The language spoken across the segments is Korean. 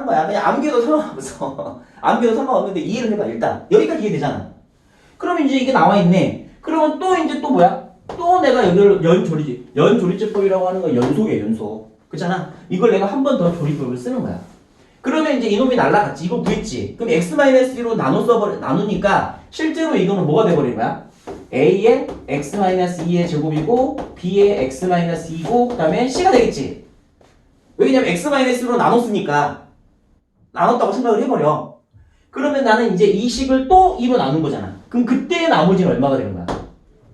하는 거야. 그냥 암기도 상관없어. 암기도 상관없는데 이해를 해봐, 일단. 여기까지 이해되잖아. 그러면 이제 이게 나와 있네. 그러면 또 이제 또 뭐야? 또 내가 여기를 연조리, 연조리제법이라고 하는 건 연속이야, 연속. 그잖아. 이걸 내가 한 번 더 조리법을 쓰는 거야. 그러면 이제 이놈이 날라갔지. 이거 구했지. 그럼 x-1로 나눠 써버려, 나누니까 실제로 이거는 뭐가 돼버린 거야? a의 x-2의 제곱이고 b의 x-2고 그 다음에 c가 되겠지. 왜냐면 x-로 나눴으니까 나눴다고 생각을 해버려. 그러면 나는 이제 이 식을 또 2로 나눈 거잖아. 그럼 그때 나머지는 얼마가 되는 거야?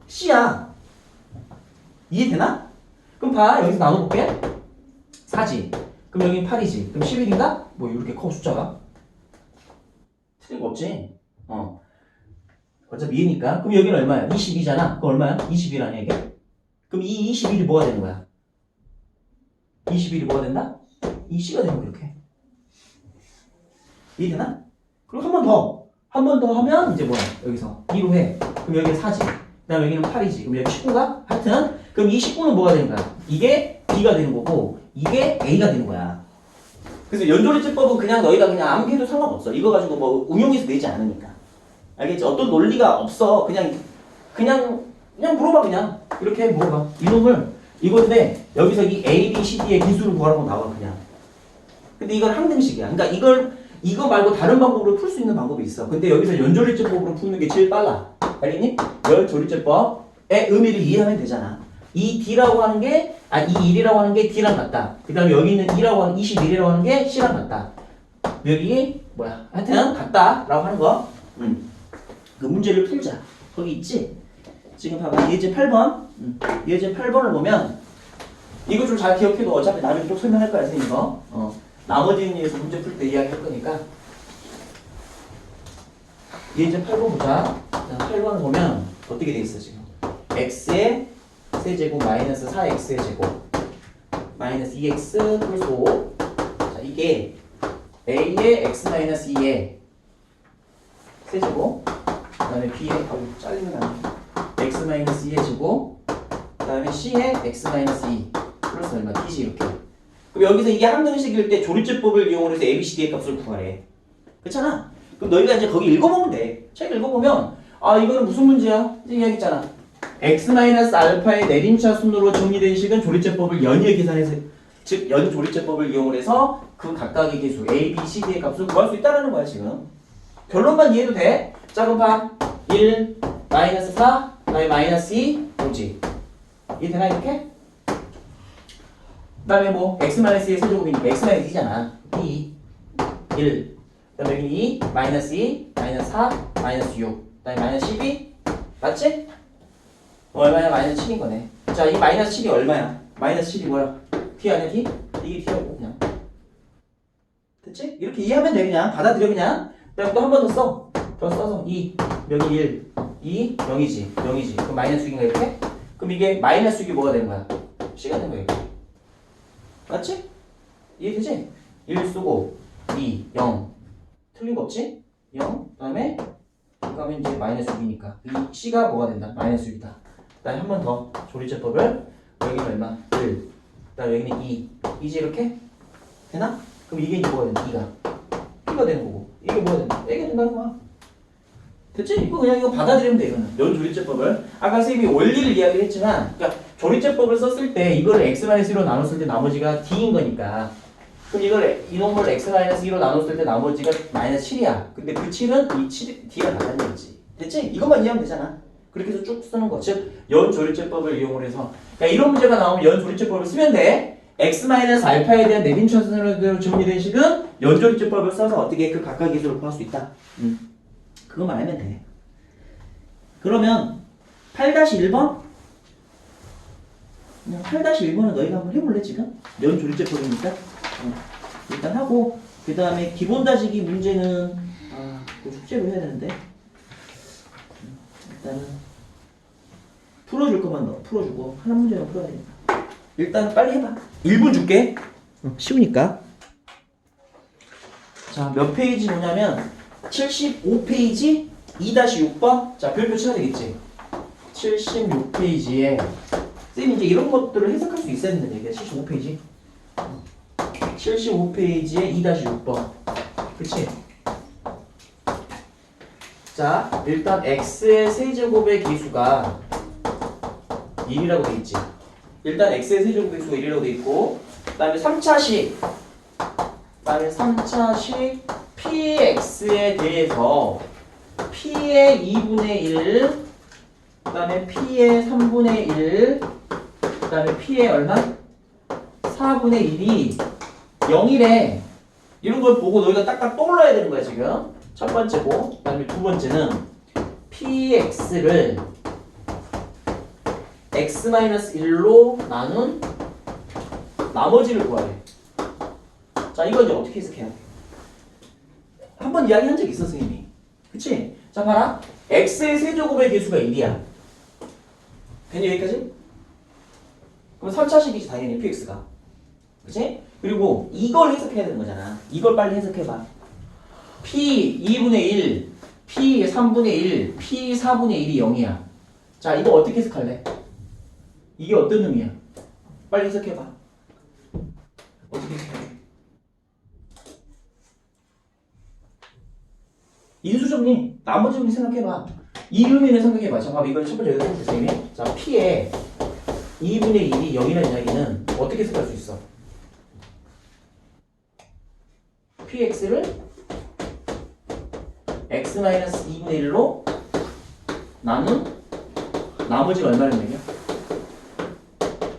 c야. 이해되나? 그럼 봐. 여기서 나눠볼게. 4지. 그럼 여기 8이지. 그럼 11인가? 뭐 이렇게 커 숫자가? 틀린 거 없지? 어. 어차피 2니까. 그럼 여기는 얼마야? 22잖아. 그럼 얼마야? 21 아니야 이게? 그럼 이 21이 뭐가 되는 거야? 21이 뭐가 된다? 이 C가 되는 거 이렇게. 이해되나? 그리고 한 번 더. 한 번 더 하면 이제 뭐야? 여기서 2로 해. 그럼 여기가 4지. 그 다음에 여기는 8이지. 그럼 여기 19가? 하여튼 그럼 이 19는 뭐가 되는 거야? 이게 B가 되는 거고 이게 A가 되는 거야. 그래서 연조리제법은 그냥 너희가 그냥 아무 해도 상관없어. 이거 가지고 뭐 응용해서 내지 않으니까. 알겠지? 어떤 논리가 없어. 그냥 그냥 그냥 물어봐 그냥 이렇게 물어봐. 이놈을 이건데 여기서 이 A, B, C, D의 기수를 구하라고 나와 그냥. 근데 이건 항등식이야. 그러니까 이걸 이거 말고 다른 방법으로 풀 수 있는 방법이 있어. 근데 여기서 연조리제법으로 푸는 게 제일 빨라. 알겠니? 연조리제법의 의미를 이해하면 되잖아. 이 D라고 하는 게, 아, 이 1이라고 하는 게 D랑 같다. 그 다음에 여기 있는 2라고 하는, 21이라고 하는 게 C랑 같다. 여기, 뭐야. 하여튼, 같다. 라고 하는 거. 음. 그 문제를 풀자. 거기 있지? 지금 봐봐. 예제 8번. 음. 예제 8번을 보면, 이거 좀 잘 기억해도 어차피 나중에 또 설명할 거야, 선생님 이거. 어. 나머지는 위해서 문제 풀 때 이야기 할 거니까. 예제 8번 보자. 자, 8번을 보면, 어떻게 돼 있어, 지금? x의 세제곱 마이너스 4x의 제곱 마이너스 2x 플러스 5 자, 이게 a의 x 마이너스 2의 세제곱 그 다음에 b의 어, 잘리면 안 돼. x 마이너스 2의 제곱 그 다음에 c의 x 마이너스 2 플러스 얼마 d지 이렇게 그럼 여기서 이게 항등식일 때 조리제법을 이용해서 a, b, c, d의 값을 구하래 그렇잖아. 그럼 너희가 이제 거기 읽어보면 돼 책 읽어보면 아 이거는 무슨 문제야? 이제 이야기했잖아. X-알파의 내림차 순으로 정리된 식은 조리제법을 연이어 계산해서 즉 연조리제법을 이용해서 그 각각의 개수 a, b, c, d의 값을 구할 수 있다는 거야 지금. 결론만 이해도 돼? 작은 판 1, 마이너스 4, 그다음에 마이너스 2, 5지. 이해 되나 이렇게? 그 다음에 뭐 x-2의 세제곱이니까 x-2잖아 2, 1 그 다음에 여기 2, 마이너스 2, 마이너스 4, 마이너스 6 그 다음에 마이너스 12 맞지? 얼마야? 마이너스 7인 거네. 자, 이 마이너스 7이 얼마야? 마이너스 7이 뭐야? D 아니야, D? 이게 D라고, 그냥. 됐지? 이렇게 이해하면 돼, 그냥. 받아들여, 그냥. 그다음 또한 번 더 써. 더 써서 2, 여기 1, 2, 0이지. 0이지. 그럼 마이너스 6인가, 이렇게? 그럼 이게 마이너스 6이 뭐가 되는 거야? C가 되는 거야, 이렇게. 맞지? 이해되지? 1 쓰고, 2, 0. 틀린 거 없지? 0. 그 다음에, 이거 하면 이제 마이너스 6이니까. 이 C가 뭐가 된다? 마이너스 6이다. 그다음에 한 번 더 조리제법을 여기는 얼마? 1 그다음에 여기는 2 이제 이렇게 되나? 그럼 이게 이제 뭐가 된다? 2가 2가 되는 거고 이게 뭐가 된다? 이게 된다는 거야 됐지? 이거 그냥 이거 받아들이면 돼 이거는 연조리제법을 아까 선생님이 원리를 이야기를 했지만 그러니까 조리제법을 썼을 때 이거를 x-1로 나눴을 때 나머지가 d인 거니까 그럼 이걸 이놈을 x-2로 나눴을 때 나머지가 마이너스 7이야 근데 그 7은 이 7, d가 나타낸 거지 됐지? 이것만 이해하면 되잖아 그렇게 해서 쭉 쓰는 거. 즉, 연조리제법을 이용을 해서. 그러니까 이런 문제가 나오면 연조리제법을 쓰면 돼. x-알파에 대한 내림차순으로 정리된 식은 연조리제법을 써서 어떻게 그 각각 기술을 구할 수 있다. 음. 그것만 알면 돼. 그러면 8-1번? 그냥 8-1번은 너희가 한번 해볼래 지금? 연조리제법이니까. 어. 일단 하고 그 다음에 기본 다지기 문제는 아, 그 숙제로 해야 되는데. 일단은 풀어줄 것만 넣어 풀어주고. 하나 문제만 풀어야 되니까. 일단 빨리 해봐. 1분 줄게. 쉬우니까. 자 몇 페이지 뭐냐면 75페이지 2-6번. 자 별표 쳐야 되겠지? 76페이지에 쌤이 이제 이런 것들을 해석할 수 있어야 된다는 얘기야 75페이지 75페이지에 2-6번. 그치? 자, 일단 x의 세제곱의 기수가 1이라고 돼 있지. 일단 x의 세제곱의 기수가 1이라고 돼 있고, 그 다음에 3차식, 그 다음에 3차식 px에 대해서 p의 2분의 1, 그 다음에 p의 3분의 1, 그 다음에 p의 얼마? 4분의 1이 0이래. 이런 걸 보고 너희가 딱딱 떠올라야 되는 거야, 지금. 첫 번째고, 그 다음에 두 번째는 px를 x-1로 나눈 나머지를 구하래. 자, 이거 이제 어떻게 해석해야 돼? 한 번 이야기 한 적 있어, 선생님이. 그치? 자, 봐라. x의 세제곱의 개수가 1이야. 됐니, 여기까지? 그럼 3차식이지, 당연히 px가. 그치? 그리고 이걸 해석해야 되는 거잖아. 이걸 빨리 해석해봐. p 2분의 1, p 3분의 1, p 4분의 1이 0이야. 자, 이거 어떻게 해석할래? 이게 어떤 의미야? 빨리 해석해봐. 어떻게 해석해? 인수정리, 나머지 의미 생각해봐. 이 의미는 생각해봐. 자, 봐봐. 이건 첫 번째 여기서 선생님이. 자, p의 2분의 1이 0이라는 이야기는 어떻게 해석할 수 있어? px를 x-2분의 1로 나눈 나머지가 얼마라는 얘기야?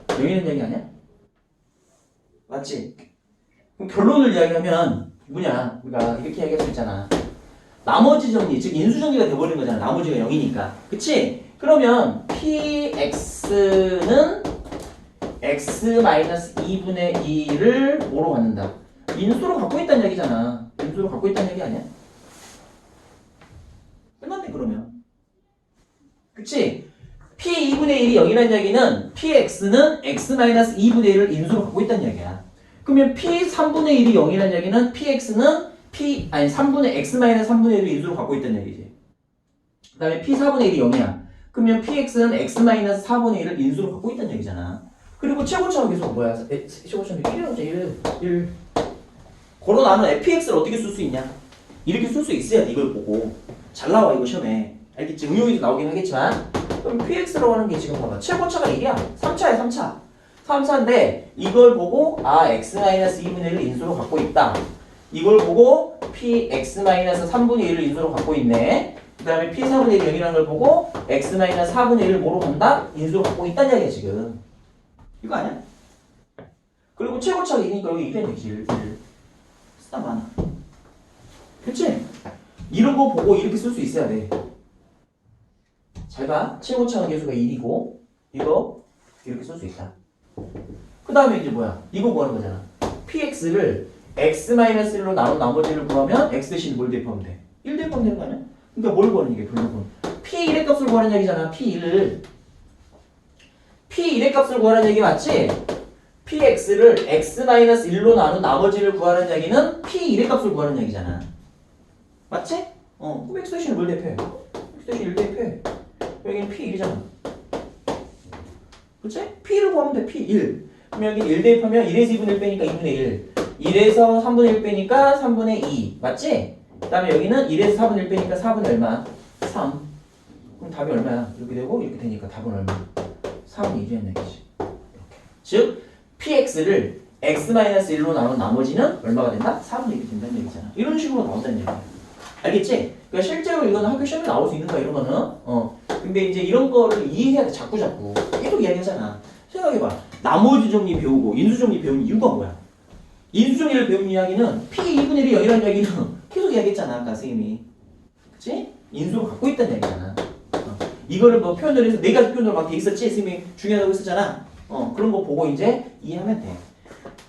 0이라는 얘기 아니야? 맞지? 그럼 결론을 이야기하면 뭐냐? 우리가 이렇게 이야기할 수 있잖아. 나머지 정리, 즉 인수 정리가 돼버린 거잖아. 나머지가 0이니까. 그치? 그러면 px 는 x-2분의 2를 뭐로 갖는다? 인수로 갖고 있다는 얘기잖아. 인수로 갖고 있다는 얘기 아니야? 끝났네 그러면. 그치? p 2분의 1이 0이라는 얘기는 px는 x-2분의 1을 인수로 갖고 있다는 얘기야. 그러면 p 3분의 1이 0이라는 얘기는 px는 p 아니 3분의 x-3분의 1을 인수로 갖고 있다는 얘기지. 그 다음에 p 4분의 1이 0이야. 그러면 px는 x-4분의 1을 인수로 갖고 있다는 얘기잖아. 그리고 최고차가 계속 뭐야? 에, 최고차는 1이라고 1, 1. 고로 나는 fx를 어떻게 쓸 수 있냐? 이렇게 쓸 수 있어야 돼, 이걸 보고. 잘 나와, 이거 시험에. 알겠지? 응용이 나오긴 하겠지만. 그럼 px라고 하는 게 지금 봐봐. 최고차가 1이야. 3차야, 3차. 3차인데, 이걸 보고, 아, x-2분의 1을 인수로 갖고 있다. 이걸 보고, px-3분의 1을 인수로 갖고 있네. 그 다음에 p4분의 1이 0이라는 걸 보고, x-4분의 1을 뭐로 간다? 인수로 갖고 있다는 얘기야, 지금. 이거 아니야? 그리고 최고차가 2니까 여기 1이라는 얘기지, 1. 쓰다 많아. 그치? 이런 거 보고 이렇게 쓸 수 있어야 돼. 잘 봐. 최고차는 계수가 1이고, 이거 이렇게 쓸 수 있다. 그 다음에 이제 뭐야? 이거 구하는 거잖아. px를 x-1로 나눈 나머지를 구하면 x 대신 뭘 대입하면 돼? 1 대입하면 되는 거 아니야? 그러니까 뭘 구하는 얘기야, 결국은. p1의 값을 구하는 얘기잖아, p1을. p1의 값을 구하는 얘기 맞지? px를 x-1로 나눈 나머지를 구하는 얘기는 p1의 값을 구하는 얘기잖아. 맞지? 어, 그럼 x 대신에 뭘 대입해? x 대신 1 대입해. 여기는 p1이잖아. 그치? p를 구하면 돼, p1. 그럼 여기 1 대입하면 1에서 2분의 1 빼니까 2분의 1. 1에서 3분의 1 빼니까 3분의 2. 맞지? 그 다음에 여기는 1에서 4분의 1 빼니까 4분의 얼마? 3. 그럼 답이 얼마야? 이렇게 되고 이렇게 되니까 답은 얼마? 3분의 1이란 얘기지. 즉, px를 x-1로 나눈 나머지는 얼마가 된다? 4분의 1이 된다는 얘기잖아. 이런 식으로 나온다는 얘기야. 알겠지? 그러니까 실제로 이거는 학교 시험에 나올 수 있는 거야, 이런 거는. 어. 근데 이제 이런 거를 이해해야 돼, 자꾸 자꾸. 계속 이야기하잖아. 생각해봐. 나머지 정리 배우고 인수 정리 배운 이유가 뭐야? 인수 정리를 배운 이야기는 p 2분의 1이 0이라는 이야기는 계속 이야기했잖아, 아까 선생님이. 그치? 인수를 갖고 있다는 얘기잖아. 어. 이거를 뭐 표현을 해서 네 가지 표현으로 막 돼 있었지? 선생님이 중요하다고 했었잖아. 어, 그런 거 보고 이제 이해하면 돼.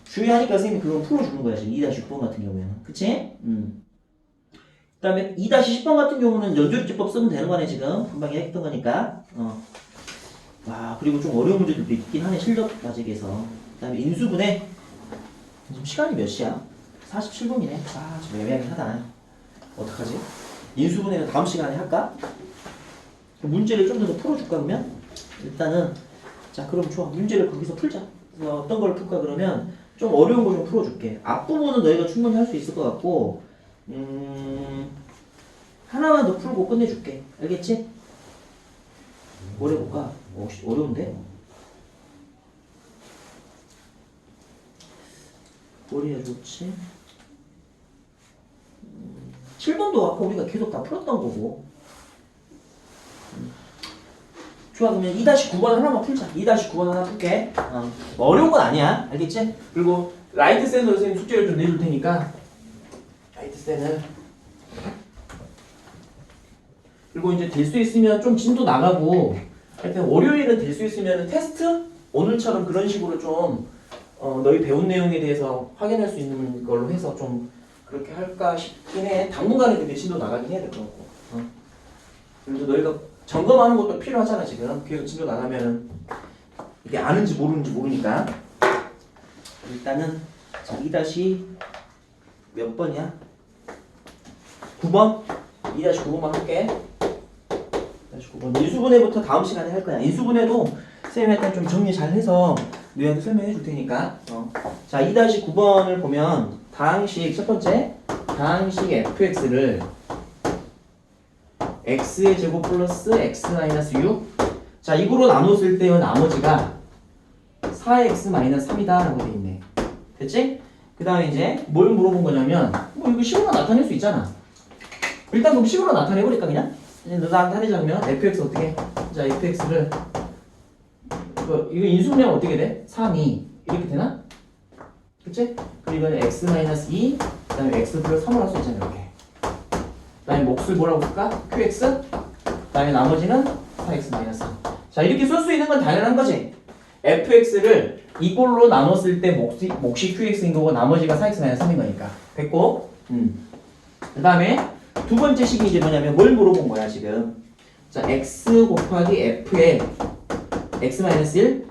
중요하니까 선생님이 그걸 풀어주는 거야, 지금 2-6번 같은 경우에는. 그치? 음. 그 다음에 2-10번 같은 경우는 연조리집법 쓰면 되는 거네, 지금. 금방 이야기했던 거니까. 어. 와, 그리고 좀 어려운 문제들도 있긴 하네, 실력 아직에서. 그 다음에 인수분해. 지금 시간이 몇 시야? 47분이네. 아, 좀 애매하긴 하다. 어떡하지? 인수분해는 다음 시간에 할까? 문제를 좀 더 풀어줄까, 그러면? 일단은, 자, 그럼 좋아. 문제를 거기서 풀자. 어떤 걸 풀까, 그러면, 좀 어려운 거좀 풀어줄게. 앞부분은 너희가 충분히 할 수 있을 것 같고, 음, 하나만 더 풀고 끝내줄게. 알겠지? 뭘 해볼까? 어, 씨, 어려운데? 뭘 해야 좋지? 음, 7번도 아까 우리가 계속 다 풀었던 거고. 음. 좋아, 그러면 2-9번 하나만 풀자. 2-9번 하나 풀게. 어. 뭐 어려운 건 아니야. 알겠지? 그리고 라이트 샌으로 선생님 숙제를 좀 내줄 테니까. 라이트 샌을. 그리고 이제 될 수 있으면 좀 진도 나가고 하여튼 월요일은 될 수 있으면 테스트 오늘처럼 그런 식으로 좀 어, 너희 배운 내용에 대해서 확인할 수 있는 걸로 해서 좀 그렇게 할까 싶긴 해. 당분간은 근데 진도 나가긴 해야 될 것 같고. 어. 그래도 너희가 점검하는 것도 필요하잖아 지금. 그래서 진도 나가면은 이게 아는지 모르는지 모르니까. 일단은 자, 2 다시 몇 번이야? 9번? 2 다시 9번만 할게. 다시 9번. 인수분해부터 다음 시간에 할 거야. 인수분해도 쌤이 일단 좀 정리 잘 해서 너희한테 설명해 줄 테니까. 어. 자, 2-9번을 보면 다항식 첫 번째 다항식 fx를 x의 제곱 플러스 x 마이너스 6. 자, 이거로 나눴을 때의 나머지가 4x 마이너스 3이다 라고 돼 있네. 됐지? 그 다음에 이제 뭘 물어본 거냐면 뭐 이거 식으로 나타낼 수 있잖아. 일단 그럼 식으로 나타내버릴까 그냥? 이제 너 나타내자면 fx 어떻게? 자, fx를 이거, 이거 인수분해하면 어떻게 돼? 3, 2 이렇게 되나? 그치? 그리고 이거는 x 마이너스 2, 그 다음에 x 플러스 3을 할 수 있잖아 이렇게 그 다음에 몫을 뭐라고 쓸까? qx 그 다음에 나머지는 4x 마이너스 3 자, 이렇게 쓸 수 있는 건 당연한 거지 fx를 이걸로 나눴을 때 몫이, 몫이 qx인 거고 나머지가 4x 마이너스 3인 거니까 됐고 음. 그 다음에 두 번째 식이 이제 뭐냐면 뭘 물어본 거야 지금 자 x 곱하기 f의 x 마이너스 1.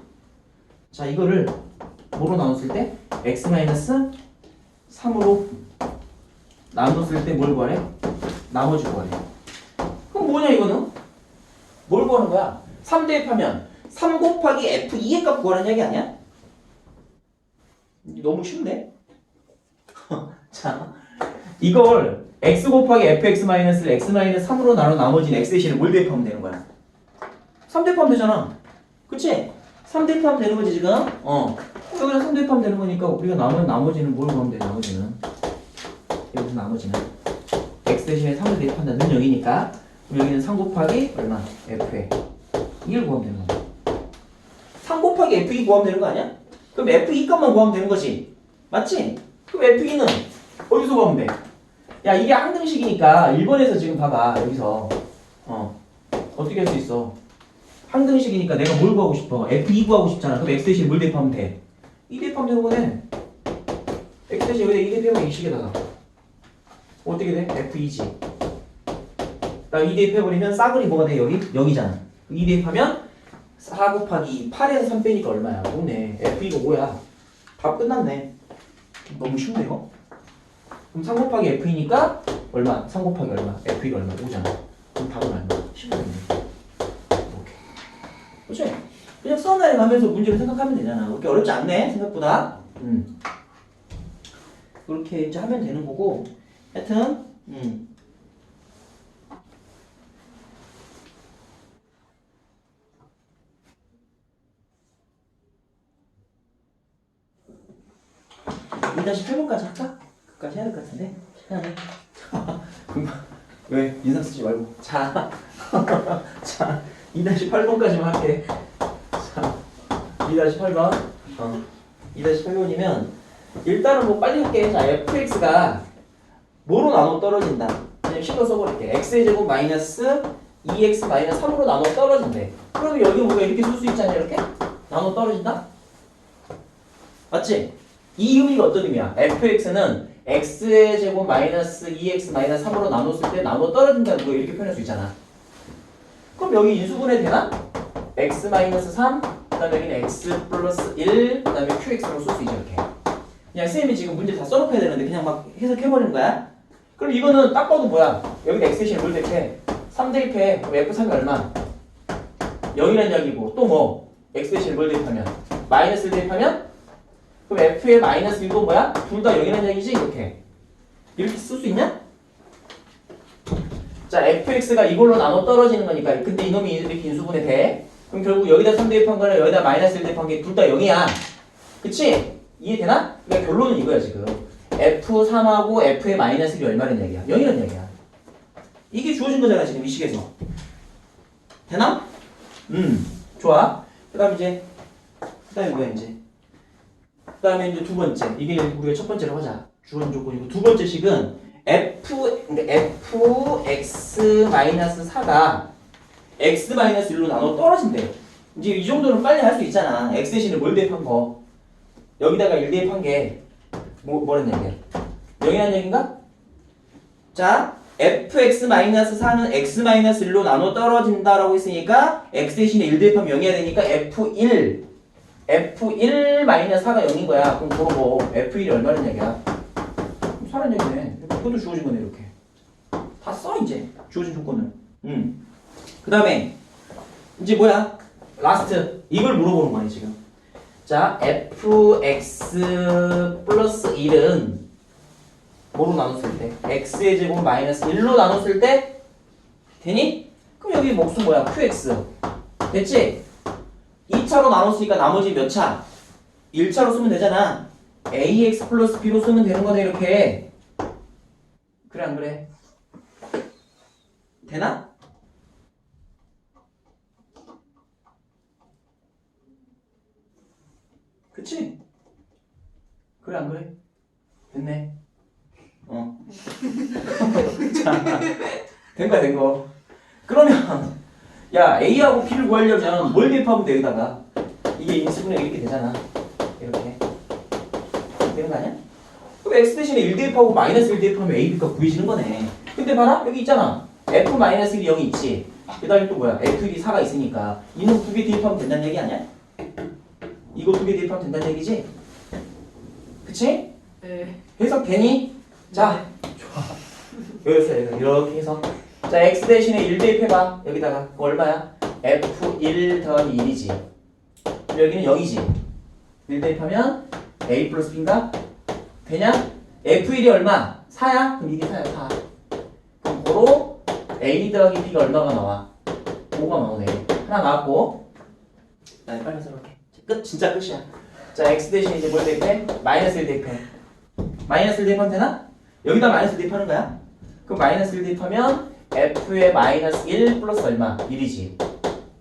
자 이거를 뭐로 나눴을 때 x 마이너스 3으로 나눴을 때 뭘 구하래? 나머지 구하래. 그럼 뭐냐 이거는? 뭘 구하는 거야? 3 대입하면 3 곱하기 f2의 값 구하는 얘기 아니야? 너무 쉽네. 자 이걸 x 곱하기 fx 마이너스를 x 마이너스 3으로 나눠 나머지는 x 대신에 뭘 대입하면 되는 거야? 3 대입하면 되잖아. 그치? 3 대입하면 되는 거지 지금? 어. 여기다 3 대입하면 되는 거니까 우리가 남은 나머지는 뭘 구하면 돼 나머지는 여기서 나머지는 x 대신에 3을 대입한다는 그럼 여기는 3 곱하기 얼마? f에 2를 구하면 되는 거야 3 곱하기 f2 구하면 되는 거 아니야? 그럼 f2 값만 구하면 되는 거지 맞지? 그럼 f2는 어디서 구하면 돼? 야 이게 항등식이니까 1번에서 지금 봐봐 여기서 어 어떻게 할 수 있어 항등식이니까 내가 뭘 구하고 싶어? F2 구하고 싶잖아. 그럼 X 대신에 뭘 대입하면 돼? 2 대입하면 되는 거네. X 대신에 여기다 2 대입하면 이 식에다가 어떻게 돼? F2지. 나 2 대입해버리면 싸그리 뭐가 돼? 여기? 여기잖아. 2 대입하면 4 곱하기 8에서 3 빼니까 얼마야? 5네. F2가 뭐야? 답 끝났네. 너무 쉽네 이거. 그럼 3 곱하기 F이니까 얼마? 3 곱하기 얼마? F2가 얼마? 5잖아. 그럼 답은 얼마? 15인데. 그치? 그냥 써나에 가면서 문제를 생각하면 되잖아. 그렇게 어렵지 않네, 생각보다. 음. 그렇게 이제 하면 되는 거고. 하여튼, 음. 이 다시 8번까지 할까? 그까지 해야 될 것 같은데? 시간이. 금방. 왜? 인상 쓰지 말고. 자. 자. 2-8번까지만 할게. 자, 2-8번. 어. 2-8번이면 일단은 뭐 빨리 할게. 자, fx가 뭐로 나눠 떨어진다. 그냥 식어 써버릴게. x의 제곱 마이너스 2x 마이너스 3으로 나눠 떨어진대. 그러면 여기 뭐가 이렇게 쓸 수 있잖아, 이렇게? 나눠 떨어진다? 맞지? 이 의미가 어떤 의미야? fx는 x의 제곱 마이너스 2x 마이너스 3으로 나눴을 때 나눠 떨어진다는 거 이렇게 표현할 수 있잖아. 그럼 여기 인수분해 되나? x 마이너스 3, 그다음에 여기는 x 플러스 1, 그다음에 qx로 쓸 수 있죠 이렇게. 그냥 쌤이 지금 문제 다 써놓고야 되는데 그냥 막 해석해 버리는 거야. 그럼 이거는 딱 봐도 뭐야? 여기 x 대신에 뭘 대입해? 3 대입해. 그럼 f3이 얼마? 0이란 이야기고 또 뭐? x 대신에 뭘 대입하면? 마이너스 대입하면 그럼 f의 마이너스 1도 뭐야? 둘 다 0이라는 얘기지 이렇게 이렇게 쓸 수 있냐? 자 fx가 이걸로 나눠 떨어지는 거니까 근데 이놈이 이렇게 인수분해 돼 그럼 결국 여기다 3 대입한 거랑 여기다 마이너스 1 대입한 게 둘 다 0이야. 그치? 이해되나? 그러니까 결론은 이거야 지금. F3하고 f의 마이너스 1이 얼마라는 얘기야? 0이라는 얘기야. 이게 주어진 거잖아 지금 이 식에서. 되나? 음 좋아. 그 다음 이제 그 다음에 뭐야 이제? 그 다음에 이제 두 번째. 이게 우리가 첫 번째로 하자. 주어진 조건이고. 두 번째 식은 f 그러니까 f x 마이너스 4가 x 마이너스 1로 나눠 떨어진대. 이제 이 정도는 빨리 할 수 있잖아. X 대신에 뭘 대입한 거? 여기다가 1 대입한 게 뭐, 뭐란 얘기야 0이라는 얘기인가? 자 fx 마이너스 4는 x 마이너스 1로 나눠 떨어진다라고 했으니까 x 대신에 1 대입하면 0이야 되니까 f1 f1 마이너스 4가 0인 거야. 그럼 그러고 f1이 얼마란 얘기야? 사는 얘기네. 그것도 주어진 거네 이렇게. 다 써 이제. 주어진 조건을. 음 그 다음에 이제 뭐야 라스트 이걸 물어보는 거야 지금 자 fx 플러스 1은 뭐로 나눴을 때? x의 제곱 마이너스 1로 나눴을 때 되니? 그럼 여기 목수 뭐야? qx 됐지? 2차로 나눴으니까 나머지 몇 차? 1차로 쓰면 되잖아 ax 플러스 b로 쓰면 되는 거네 이렇게 그래 안 그래? 되나? 그치? 그래 안 그래? 됐네 어. 자, 된 거야, 된 거. 그러면, 야, A하고 B를 구하려면 뭘 대입하면 돼, 여기다가. 이게 인수분해 이렇게 되잖아. 이렇게. 되는 거 아니야? 그럼 X 대신에 1 대입하고 마이너스 1 대입하면 A, B가 구해지는 거네. 근데 봐라, 여기 있잖아. F 마이너스 1이 0이 있지. 그 다음에 또 뭐야? F1이 4가 있으니까. 이놈 두개 대입하면 된다는 얘기 아니야? 이거 두 개 대입하면 된다는 얘기지? 그치? 네. 해석 되니? 자, 좋아. 여기서 여기서 이렇게 해서 자 x 대신에 1 대입해봐 여기다가 얼마야? f1 더하기 1이지 여기는 0이지 1 대입하면 a 플러스 b인가? 되냐? f1이 얼마? 4야? 그럼 이게 4야 4 그럼 고로 a 더하기 b가 얼마가 나와? 5가 나오네 하나 나왔고 나 빨리 써볼게 끝 진짜 끝이야 자 x 대신에 이제 뭘 대입해? 마이너스 1 대입해 마이너스 1 대입하면 되나? 여기다 마이너스 1 대입하는 거야? 그럼 마이너스 1 대입하면 f의 마이너스 1 플러스 얼마? 1이지.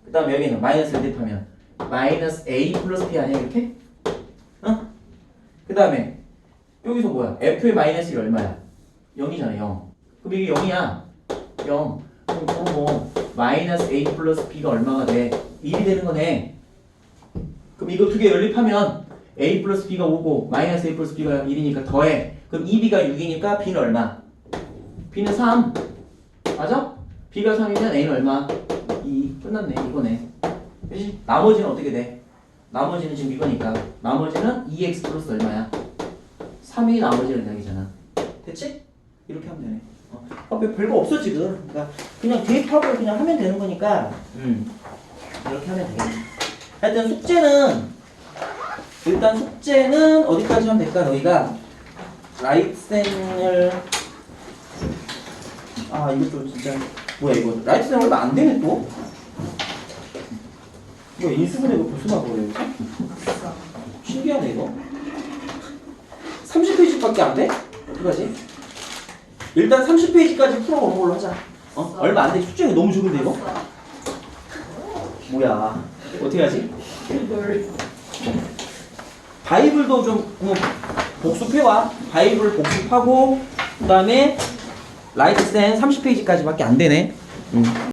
그 다음에 여기는 마이너스 1 대입하면 마이너스 a 플러스 b 아니야 이렇게? 어? 그 다음에 여기서 뭐야? f의 마이너스 1 얼마야? 0이잖아 0. 그럼 이게 0이야. 0. 그럼 그러고 마이너스 a 플러스 b가 얼마가 돼? 1이 되는 거네. 그럼 이거 두 개 연립하면 a 플러스 b가 5고 마이너스 a 플러스 b가 1이니까 더해. 그럼 2b가 6이니까 b는 얼마? b는 3. 맞아? b가 3이면 a는 얼마? 2. 끝났네. 이거네. 그치? 나머지는 어떻게 돼? 나머지는 지금 이거니까. 나머지는 2x 플러스 얼마야? 3이 나머지라는 이야기잖아. 됐지? 이렇게 하면 되네. 어. 아, 별- 별거 없어 지금. 그러니까 그냥 대입하고 그냥 하면 되는 거니까. 음. 이렇게 하면 되겠네. 하여튼 숙제는 일단 숙제는 어디까지 하면 될까 너희가 라이트센을 아 이것도 진짜 뭐야 이거 라이트센 얼마 안 되네 또 이거 인수분해 이거 무슨 이거 신기하네 이거 30페이지밖에 안 돼? 어떡하지? 일단 30페이지까지 풀어보는 걸로 하자 어? 얼마 안 돼 숙제가 너무 적은데 이거? 뭐야 어떻게 하지? 이걸 바이블도 좀 뭐, 복습해와. 바이블 복습하고, 그 다음에 라이트 센 30페이지까지밖에 안 되네. 음.